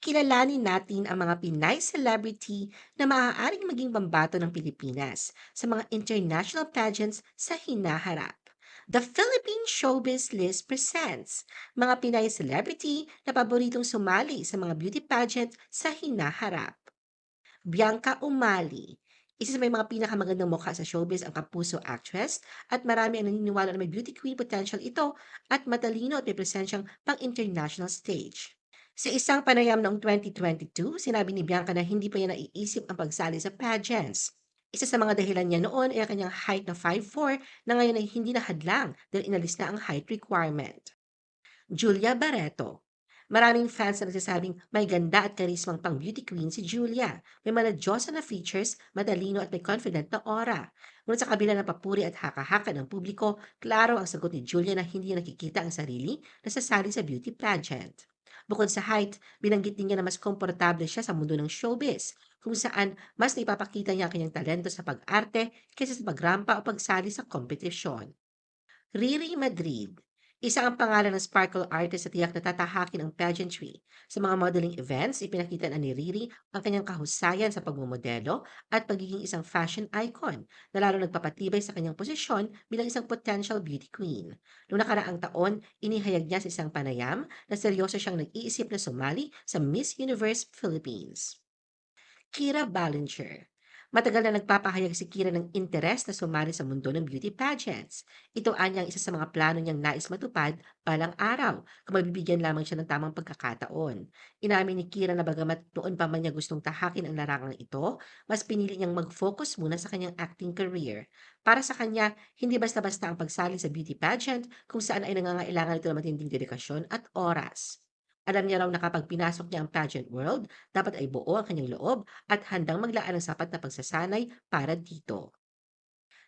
Kilalanin natin ang mga Pinay celebrity na maaaring maging pambato ng Pilipinas sa mga international pageants sa hinaharap. The Philippine Showbiz List presents mga Pinay celebrity na paboritong sumali sa mga beauty pageant sa hinaharap. Bianca Umali, isa sa may mga pinakamagandang mukha sa showbiz ang kapuso actress at marami ang naniniwala na may beauty queen potential ito at matalino at may presensyang pang-international stage. Sa isang panayam noong 2022, sinabi ni Bianca na hindi pa niya naiisip ang pagsali sa pageants. Isa sa mga dahilan niya noon ay ang kanyang height na 5'4 na ngayon ay hindi na hadlang dahil inalis na ang height requirement. Julia Barreto. Maraming fans na nagsasabing may ganda at karismang pang beauty queen si Julia. May maladyosa na features, madalino at may confident na aura. Ngunit sa kabila ng papuri at haka-haka ng publiko, klaro ang sagot ni Julia na hindi nakikita ang sarili na sasali sa beauty pageant. Bukod sa height, binanggit din niya na mas komportable siya sa mundo ng showbiz, kung saan mas naipapakita niya ang kanyang talento sa pag-arte kaysa sa pagrampa o pagsali sa kompetisyon. Riri Madrid. Isa ang pangalan ng sparkle artist sa tiyak na tatahakin ang pageantry. Sa mga modeling events, ipinakita na ni Riri ang kanyang kahusayan sa pagmumodelo at pagiging isang fashion icon na lalo nagpapatibay sa kanyang posisyon bilang isang potential beauty queen. Noong nakaraang taon, inihayag niya sa isang panayam na seryoso siyang nag-iisip na sumali sa Miss Universe Philippines. Kira Ballinger. Matagal na nagpapahayag si Kira ng interes na sumali sa mundo ng beauty pageants. Ito anyang isa sa mga plano niyang nais matupad balang araw kung mabibigyan lamang siya ng tamang pagkakataon. Inamin ni Kira na bagamat noon pa man niya gustong tahakin ang larangang ito, mas pinili niyang mag-focus muna sa kanyang acting career. Para sa kanya, hindi basta-basta ang pagsali sa beauty pageant kung saan ay nangangailangan ito ng matinding dedikasyon at oras. Alam niya raw na kapag pinasok niya ang pageant world, dapat ay buo ang kanyang loob at handang maglaan ng sapat na pagsasanay para dito.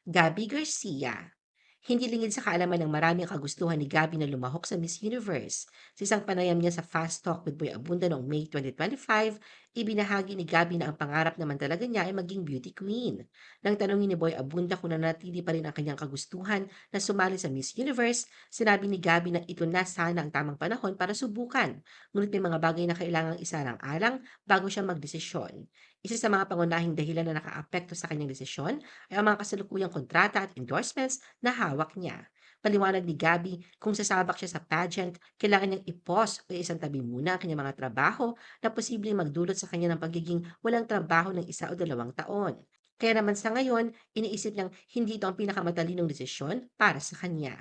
Gabby Garcia hindi lingid sa kaalaman ng marami kagustuhan ni Gabby na lumahok sa Miss Universe. Sa isang panayam niya sa Fast Talk with Boy Abunda noong May 2025, ibinahagi ni Gabby na ang pangarap naman talaga niya ay maging beauty queen. Nang tanongin ni Boy Abunda kung nanatili pa rin ang kanyang kagustuhan na sumali sa Miss Universe, sinabi ni Gabby na ito na sana ang tamang panahon para subukan. Ngunit may mga bagay na kailangang isarang-alang bago siya magdesisyon. Isa sa mga pangunahing dahilan na nakaapekto sa kanyang desisyon ay ang mga kasalukuyang kontrata at endorsements na hawak niya. Paliwanag ni Gabby, kung sasabak siya sa pageant, kailangan niyang ipos o isang tabi muna ang kanyang mga trabaho na posibleng magdulot sa kanya ng pagiging walang trabaho ng isa o dalawang taon. Kaya naman sa ngayon, iniisip niyang hindi ito ang pinakamatalinong desisyon para sa kanya.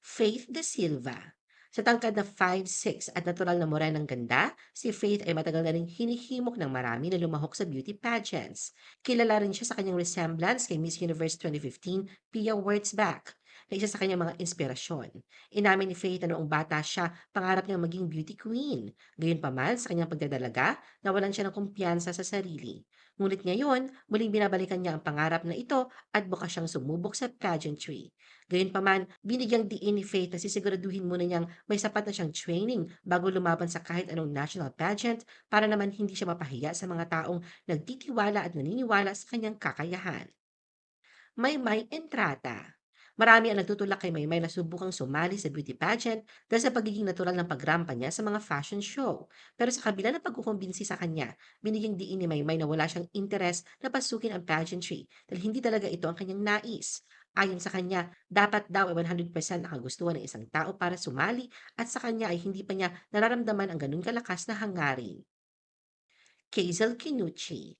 Faith De Silva sa tangkad na 5'6 at natural na morenang ganda, si Faith ay matagal na ring hinihimok ng marami na lumahok sa beauty pageants. Kilala rin siya sa kanyang resemblance kay Miss Universe 2015, Pia Wurtzbach na isa sa kanyang mga inspirasyon. Inamin ni Faith na noong bata siya, pangarap niyang maging beauty queen. Gayunpaman, sa kanyang pagdadalaga, nawalan siya ng kumpiyansa sa sarili. Ngunit ngayon, muling binabalikan niya ang pangarap na ito at bukas siyang sumubok sa pageantry. Gayunpaman, binigyang diin ni Faith na sisiguraduhin muna niyang may sapat na siyang training bago lumaban sa kahit anong national pageant para naman hindi siya mapahiya sa mga taong nagtitiwala at naniniwala sa kanyang kakayahan. May may entrata. Marami ang nagtutulak kay Maymay na subukang sumali sa beauty pageant dahil sa pagiging natural ng pagrampa niya sa mga fashion show. Pero sa kabila ng pagkukumbinsi sa kanya, binigyang diin ni Maymay na wala siyang interes na pasukin ang pageantry dahil hindi talaga ito ang kanyang nais. Ayon sa kanya, dapat daw ay 100% ang kagustuhan ng isang tao para sumali at sa kanya ay hindi pa niya nararamdaman ang ganun kalakas na hangarin. Hazel Kinuchi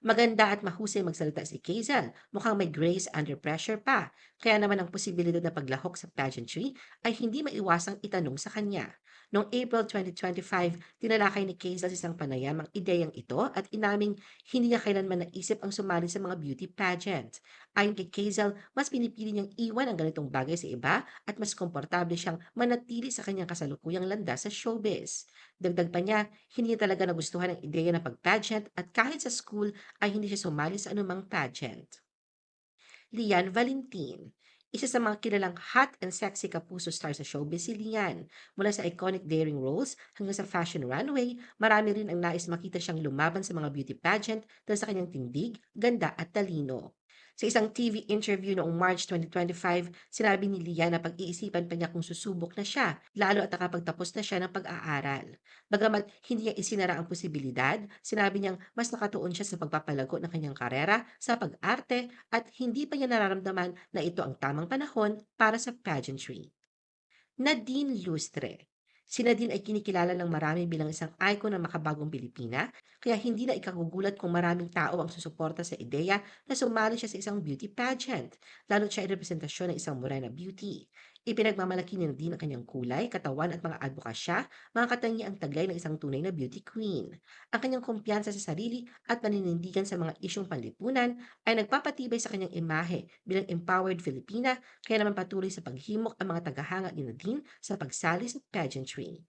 Maganda at mahusay magsalita si Hazel. Mukhang may grace under pressure pa. Kaya naman ang posibilidad na paglahok sa pageantry ay hindi maiwasang itanong sa kanya. Noong April 2025, tinalakay ni Hazel sa isang panayam ang ideyang ito at inaming hindi niya kailanman naisip ang sumali sa mga beauty pageant. Ayon kay Hazel, mas pinipili niyang iwan ang ganitong bagay sa iba at mas komportable siyang manatili sa kanyang kasalukuyang landas sa showbiz. Dagdag pa niya, hindi niya talaga nagustuhan ang ideya ng pag-pageant at kahit sa school ay hindi siya sumali sa anumang pageant. Lian Valentin isa sa mga kilalang hot and sexy kapuso star sa showbiz si Lian. Mula sa iconic daring roles hanggang sa fashion runway, marami rin ang nais makita siyang lumaban sa mga beauty pageant dahil sa kanyang tindig, ganda at talino. Sa isang TV interview noong March 2025, sinabi ni Lia na pag-iisipan pa niya kung susubok na siya, lalo at nakapagtapos na siya ng pag-aaral. Bagamat hindi niya isinara ang posibilidad, sinabi niyang mas nakatuon siya sa pagpapalago ng kanyang karera sa pag-arte at hindi pa niya nararamdaman na ito ang tamang panahon para sa pageantry. Nadine Lustre. Si Nadine ay kinikilala ng marami bilang isang icon ng makabagong Pilipina, kaya hindi na ikagugulat kung maraming tao ang susuporta sa ideya na sumali siya sa isang beauty pageant, lalo siya ay representasyon ng isang morena beauty. Ipinagmamalaki ni Nadine ang kanyang kulay, katawan at mga advokasya, mga katangiang taglay ng isang tunay na beauty queen. Ang kanyang kumpiyansa sa sarili at paninindigan sa mga isyong panlipunan ay nagpapatibay sa kanyang imahe bilang empowered Filipina kaya naman patuloy sa paghimok ang mga tagahanga ni Nadine sa pagsali sa pageantry.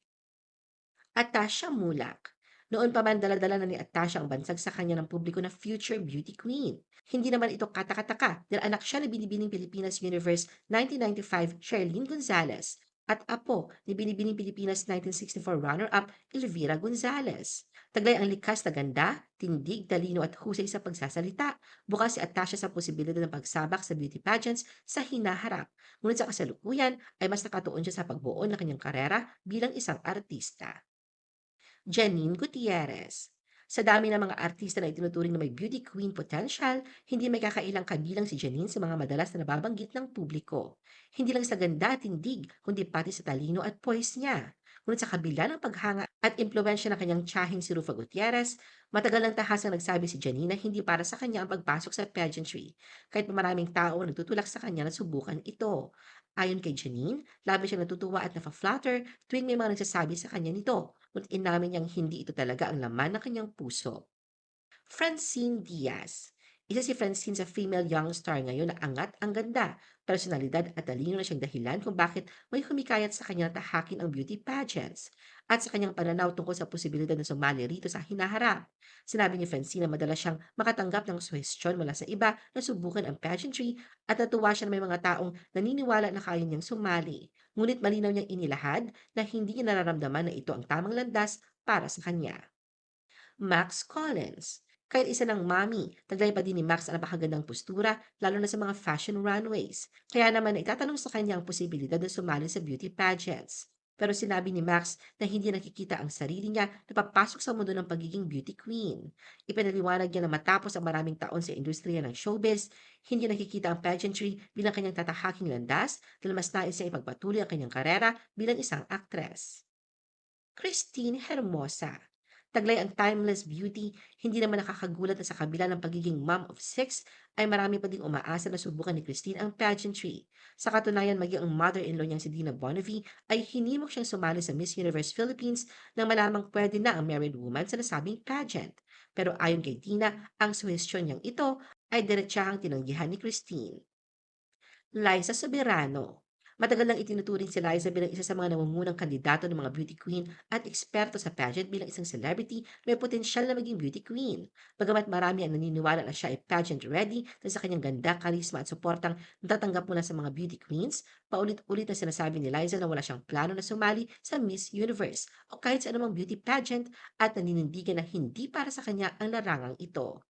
Atasha Mulak. Noon pa man daladala na ni Atasha ang bansag sa kanya ng publiko na future beauty queen. Hindi naman ito katakataka dahil anak siya ni Binibining Pilipinas Universe 1995 Charlene Gonzalez at apo ni Binibining Pilipinas 1964 runner-up Elvira Gonzalez. Taglay ang likas na ganda, tindig, talino at husay sa pagsasalita. Bukas si Atasha sa posibilidad ng pagsabak sa beauty pageants sa hinaharap. Ngunit sa kasalukuyan ay mas nakatuon siya sa pagbuo ng kanyang karera bilang isang artista. Janine Gutierrez. Sa dami ng mga artista na itinuturing na may beauty queen potential, hindi may kakailang kabilang si Janine sa mga madalas na nababanggit ng publiko. Hindi lang sa ganda at tindig, kundi pati sa talino at poise niya. Ngunit sa kabila ng paghanga at impluensya ng kanyang tiyahing si Rufa Gutierrez, matagal ng tahasang nagsabi si Janine na hindi para sa kanya ang pagpasok sa pageantry, kahit pa maraming tao ang nagtutulak sa kanya na subukan ito. Ayon kay Janine, labis siyang natutuwa at nafa-flatter tuwing may mga nagsasabi sa kanya nito, ngunit inamin niyang hindi ito talaga ang laman ng kanyang puso. Francine Diaz. Isa si Francine sa female young star ngayon na angat ang ganda, personalidad at talino na siyang dahilan kung bakit may humikayat sa kanya tahakin ang beauty pageants at sa kanyang pananaw tungkol sa posibilidad na sumali rito sa hinaharap. Sinabi ni Francine na madalas siyang makatanggap ng suhestyon mula sa iba na subukan ang pageantry at natuwa siya na may mga taong naniniwala na kaya niyang sumali. Ngunit malinaw niyang inilahad na hindi niya nararamdaman na ito ang tamang landas para sa kanya. Max Collins. Kahit isa ng mami, taglay pa din ni Max ang napakagandang postura, lalo na sa mga fashion runways. Kaya naman itatanong sa kanya ang posibilidad na sumali sa beauty pageants. Pero sinabi ni Max na hindi nakikita ang sarili niya na papasok sa mundo ng pagiging beauty queen. Ipinaliwanag niya na matapos ang maraming taon sa industriya ng showbiz, hindi nakikita ang pageantry bilang kanyang tatahaking landas dahil mas nais niya ipagpatuloy ang kanyang karera bilang isang actress. Christine Hermosa Taglay ang timeless beauty, hindi naman nakakagulat na sa kabila ng pagiging mom of six, ay marami pa ding umaasa na subukan ni Christine ang pageantry. Sa katunayan, maging ang mother-in-law niyang si Dina Bonnevie ay hinimok siyang sumali sa Miss Universe Philippines nang malamang pwede na ang married woman sa nasabing pageant. Pero ayon kay Dina, ang suhestyon niyang ito ay diretsahang tinanggihan ni Christine. Liza Soberano Matagal nang itinuturing si Liza bilang isa sa mga namumunang kandidato ng mga beauty queen at eksperto sa pageant bilang isang celebrity may potensyal na maging beauty queen. Bagamat marami ang naniniwala na siya ay pageant ready dahil sa kanyang ganda, karisma at suportang natatanggap mula sa mga beauty queens, paulit-ulit na sinasabi ni Liza na wala siyang plano na sumali sa Miss Universe o kahit sa anumang beauty pageant at naninindigan na hindi para sa kanya ang larangang ito.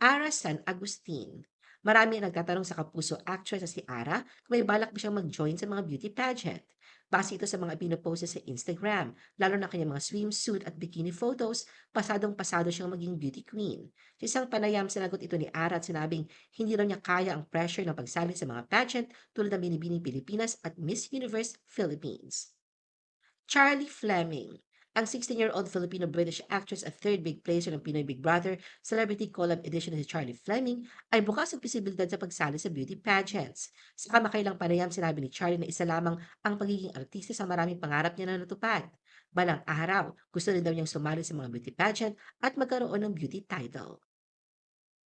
Ara San Agustin Marami ang nagtatanong sa kapuso actress na si Ara kung may balak ba siyang mag-join sa mga beauty pageant. Base ito sa mga pinopost sa Instagram, lalo na kanyang mga swimsuit at bikini photos, pasadong pasado siyang maging beauty queen. Sa isang panayam, sinagot ito ni Ara at sinabing hindi raw niya kaya ang pressure ng pagsali sa mga pageant tulad ng Binibining Pilipinas at Miss Universe Philippines. Charlie Fleming ang 16-year-old Filipino-British actress at third big placer ng Pinoy Big Brother Celebrity Collab Edition na si Charlie Fleming ay bukas ang posibilidad sa pagsali sa beauty pageants. Sa kamakailang panayam, sinabi ni Charlie na isa lamang ang pagiging artista sa maraming pangarap niya na natupad. Balang araw, gusto rin daw niyang sumali sa mga beauty pageant at magkaroon ng beauty title.